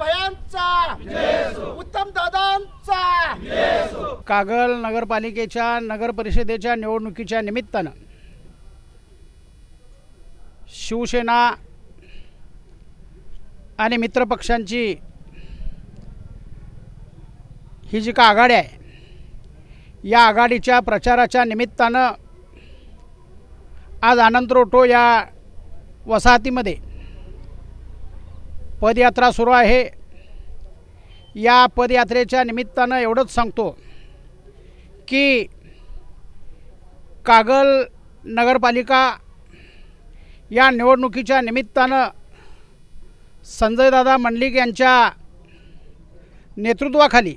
भयांचा उत्तम दादांचा. कागल नगरपालिकेच्या नगर परिषदेच्या निवडणुकीच्या निमित्तानं शिवसेना आणि मित्रपक्षांची ही जी का आघाडी आहे या आघाडीच्या प्रचाराच्या निमित्तानं आज आनंद रोटो या वसाहतीमध्ये पदयात्रा सुरू आहे. या पदयात्रेच्या निमित्तानं एवढंच सांगतो की कागल नगरपालिका या निवडणुकीच्या निमित्तानं संजयदादा मंडलिक यांच्या नेतृत्वाखाली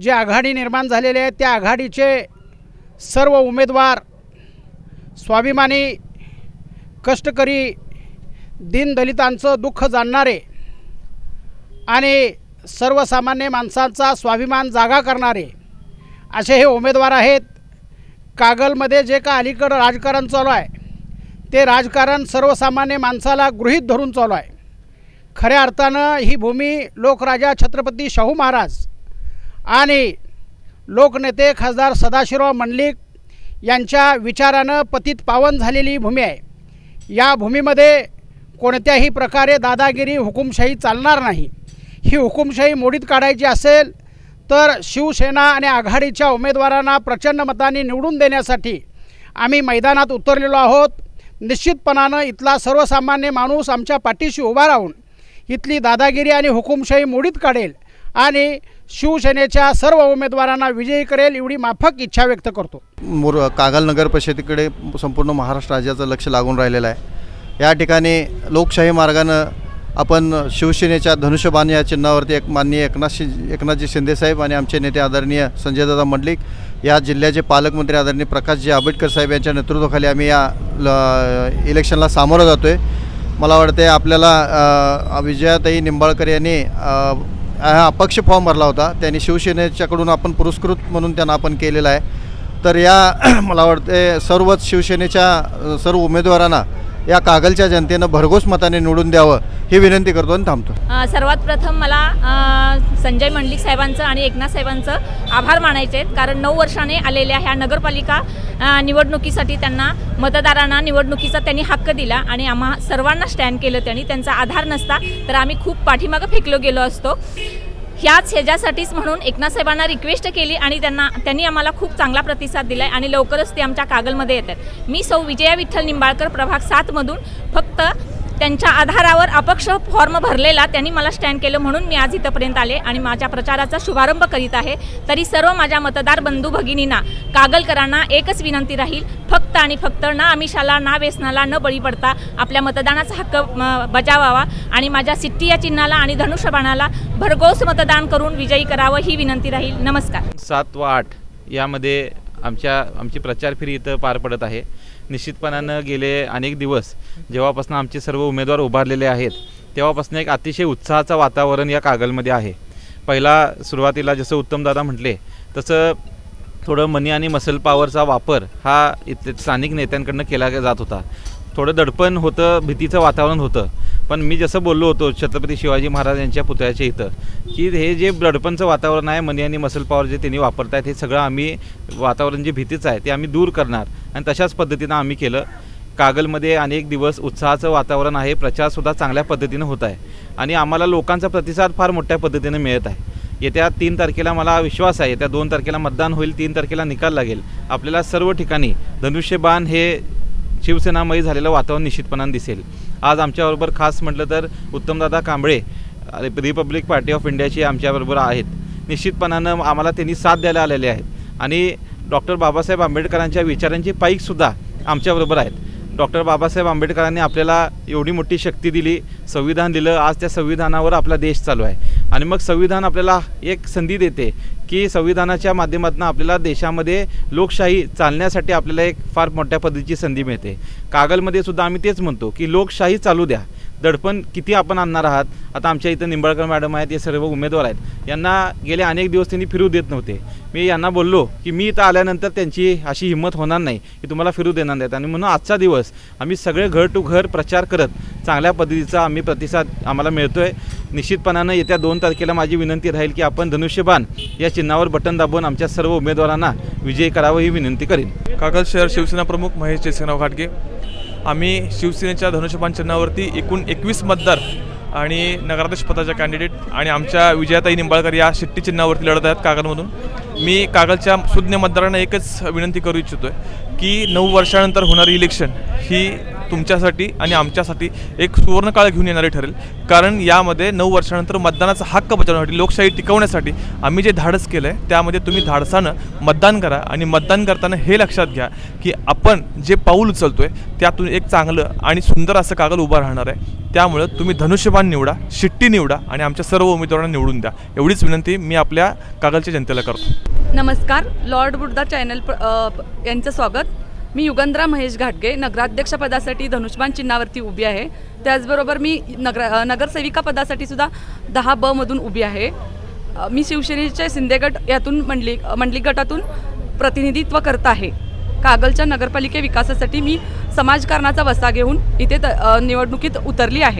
जी आघाडी निर्माण झालेली आहे त्या आघाडीचे सर्व उमेदवार स्वाभिमानी कष्टकरी दीनदलितांचं दुःख जाणणारे आणि सर्वसामान्य माणसांचा स्वाभिमान जागा करणारे असे हे उमेदवार आहेत. कागलमध्ये जे का अलीकडं राजकारण चालू आहे ते राजकारण सर्वसामान्य माणसाला गृहीत धरून चालू आहे. खऱ्या अर्थानं ही भूमी लोकराजा छत्रपती शाहू महाराज आणि लोकनेते खासदार सदाशिवराव मंडलिक यांच्या विचारानं पतित पावन झालेली ही भूमी आहे. या भूमीमध्ये कोणत्याही प्रकारे दादागिरी हुकुमशाही चालणार नाही. ही हुकुमशाही मोडीत काढायची असेल तर शिवसेना आणि आघाडीच्या उमेदवारांना प्रचंड मतांनी निवडून देण्यासाठी आम्ही मैदानात उतरलेलो आहोत. निश्चितपणानं इथला सर्वसामान्य माणूस आमच्या पाठीशी उभा राहून इथली दादागिरी आणि हुकुमशाही मोडीत काढेल आणि शिवसेनेच्या सर्व उमेदवारांना विजयी करेल एवढी माफक इच्छा व्यक्त करतो. मोर कागल नगर परिषदेकडे संपूर्ण महाराष्ट्र राज्याचं लक्ष लागून राहिलेलं आहे. या ठिकाणी लोकशाही मार्गानं आपण शिवसेनेच्या धनुष्यबाण या चिन्हावरती एक माननीय एकनाथ एकनाथजी शिंदेसाहेब आणि आमचे नेते आदरणीय संजयदादा मंडलिक या जिल्ह्याचे पालकमंत्री आदरणीय प्रकाशजी आंबेडकर साहेब यांच्या नेतृत्वाखाली आम्ही या ल इलेक्शनला सामोरं जातो आहे मला वाटते आपल्याला विजयाताई निंबाळकर यांनी हा अपक्ष फॉर्म भरला होता. त्यांनी शिवसेनेच्याकडून आपण पुरस्कृत म्हणून त्यांना आपण केलेला आहे. तर या मला वाटते सर्वच शिवसेनेच्या सर्व उमेदवारांना या कागलच्या जनतेनं भरघोस मताने निवडून द्यावं ही विनंती करतो आणि थांबतो. सर्वात प्रथम मला संजय मंडलिक साहेबांचं आणि एकनाथ साहेबांचं आभार मानायचे आहेत. कारण नऊ वर्षाने आलेल्या ह्या नगरपालिका निवडणुकीसाठी त्यांना मतदारांना निवडणुकीचा त्यांनी हक्क दिला आणि आम्हा सर्वांना स्टँड केलं त्यांनी. त्यांचा आधार नसता तर आम्ही खूप पाठीमागं फेकलो गेलो असतो. ह्याच ह्याच्यासाठीच म्हणून एकनाथसाहेबांना रिक्वेस्ट केली आणि त्यांना त्यांनी आम्हाला खूप चांगला प्रतिसाद दिला आहे आणि लवकरच ते आमच्या कागलमध्ये येतात. मी सौ विजया विठ्ठल निंबाळकर प्रभाग सातमधून फक्त त्यांच्या आधारावर अपक्ष फॉर्म भरलेला त्यांनी मला स्टँड केलं म्हणून मी आज इथंपर्यंत आले आणि माझ्या प्रचाराचा शुभारंभ करीत आहे. तरी सर्व माझ्या मतदार बंधू भगिनींना कागलकरांना एकच विनंती राहील फक्त आणि फक्त ना आमिषाला ना व्यसनाला न बळी पडता आपल्या मतदानाचा हक्क म, बजावावा आणि माझ्या सिट्टी या चिन्हाला आणि धनुष्यबाणाला भरघोस मतदान करून विजयी करावं ही विनंती राहील. नमस्कार. सात व आठ यामध्ये आमच्या आमची प्रचार फेरी इथं पार पडत आहे. निश्चितपणानं गेले अनेक दिवस जेव्हापासून आमचे सर्व उमेदवार उभारलेले आहेत तेव्हापासून एक अतिशय उत्साहाचं वातावरण या कागलमध्ये आहे. पहिला सुरुवातीला जसं उत्तमदादा म्हटले तसं थोडं मनी आणि मसल पॉवरचा वापर हा इथले स्थानिक नेत्यांकडनं केला जात होता. थोडं दडपण होतं भीतीचं वातावरण होतं. पण मी जसं बोललो होतो छत्रपती शिवाजी महाराज यांच्या पुतळ्याच्या इथं की हे जे दडपणचं वातावरण आहे मनी आणि मसल पॉवर जे त्यांनी वापरतायत हे सगळं आम्ही वातावरण जे भीतीचं आहे ते आम्ही दूर करणार. आणि तशाच पद्धतीनं आम्ही केलं. कागलमध्ये अनेक दिवस उत्साहाचं वातावरण आहे प्रचारसुद्धा चांगल्या पद्धतीनं होत आहे. आणि आम्हाला लोकांचा प्रतिसाद फार मोठ्या पद्धतीनं मिळत आहे. येत्या तीन तारखेला मला विश्वास आहे येत्या दोन तारखेला मतदान होईल तीन तारखेला निकाल लागेल. आपल्याला सर्व ठिकाणी धनुष्यबाण हे शिवसेनामयी झालेलं वातावरण निश्चितपणाने दिसेल. आज आमच्याबरोबर खास म्हटलं तर Uttamdada Kamble republic party of इंडियाची आमच्याबरोबर आहेत. निश्चितपणानं आम्हाला त्यांनी साथ द्यायला आलेले आहेत. आणि डॉक्टर बाबासाहेब आंबेडकरांच्या विचारांची पाईकसुद्धा आमच्याबरोबर आहेत. डॉक्टर बाबासाहेब आंबेडकरांनी आपल्याला एवढी मोठी शक्ती दिली संविधान दिलं आज त्या संविधानावर आपला देश चालू आहे. आणि मग संविधान आपल्याला एक संधी देते की संविधानाच्या माध्यमातून आपल्याला देशामध्ये लोकशाही चालण्यासाठी आपल्याला एक फार मोठ्या पद्धतीची संधी मिळते. कागलमध्ये सुद्धा आम्ही तेच म्हणतो की लोकशाही चालू द्या. दडपण किती आपण आणणार आहात? आता आमच्या इथं निंबाळकर मॅडम आहेत हे सर्व उमेदवार आहेत. यांना गेले अनेक दिवस त्यांनी फिरू देत नव्हते. मी यांना बोललो की मी इथं आल्यानंतर त्यांची अशी हिंमत होणार नाही की तुम्हाला फिरू देणार नाहीत. आणि म्हणून आजचा दिवस आम्ही सगळे घर टू घर प्रचार करत चांगल्या पद्धतीचा आम्ही प्रतिसाद आम्हाला मिळतो आहे निश्चितपणानं येत्या दोन तारखेला माझी विनंती राहील की आपण धनुष्यबाण या चिन्हावर बटन दाबून आमच्या सर्व उमेदवारांना विजयी करावं ही विनंती करेन. कागल शहर शिवसेना प्रमुख महेश जयसिंगराव घाटगे. आम्ही शिवसेनेच्या धनुष्यबाण चिन्हावरती एकूण एकवीस मतदार आणि नगराध्यक्ष पदाच्या कॅन्डिडेट आणि आमच्या विजयाताई निंबाळकर या शिट्टी चिन्हावरती लढत आहेत कागलमधून. मी कागलच्या सुज्ञ मतदारांना एकच विनंती करू इच्छितो आहे की नऊ वर्षानंतर होणारी इलेक्शन ही तुमच्यासाठी आणि आमच्यासाठी एक सुवर्णकाळ घेऊन येणारी ठरेल. कारण यामध्ये नऊ वर्षानंतर मतदानाचा हक्क बजावण्यासाठी लोकशाही टिकवण्यासाठी आम्ही जे धाडस केलं आहे त्यामध्ये तुम्ही धाडसानं मतदान करा आणि मतदान करताना हे लक्षात घ्या की आपण जे पाऊल उचलतो आहे त्यातून एक चांगलं आणि सुंदर असं कागद उभं राहणार आहे. त्यामुळं तुम्ही धनुष्यबाण निवडा शिट्टी निवडा आणि आमच्या सर्व उमेदवारांना निवडून द्या. एवढीच विनंती मी आपल्या कागलच्या जनतेला करतो. नमस्कार लॉर्ड बुद्धा चॅनल यांचं स्वागत. मी युगंधरा महेश घाटगे नगराध्यक्षपदासाठी धनुष्यबाण चिन्हावरती उभी आहे. त्याचबरोबर मी नगर नगरसेविका पदासाठी सुद्धा दहा ब मधून उभी आहे. मी शिवसेनेच्या शिंदेगट यातून मंडली मंडलिक गटातून प्रतिनिधित्व करत आहे. कागलच्या नगरपालिके विकासासाठी मी समाजकारणाचा वसा घेऊन इथे त- निवडणुकीत उतरली आहे.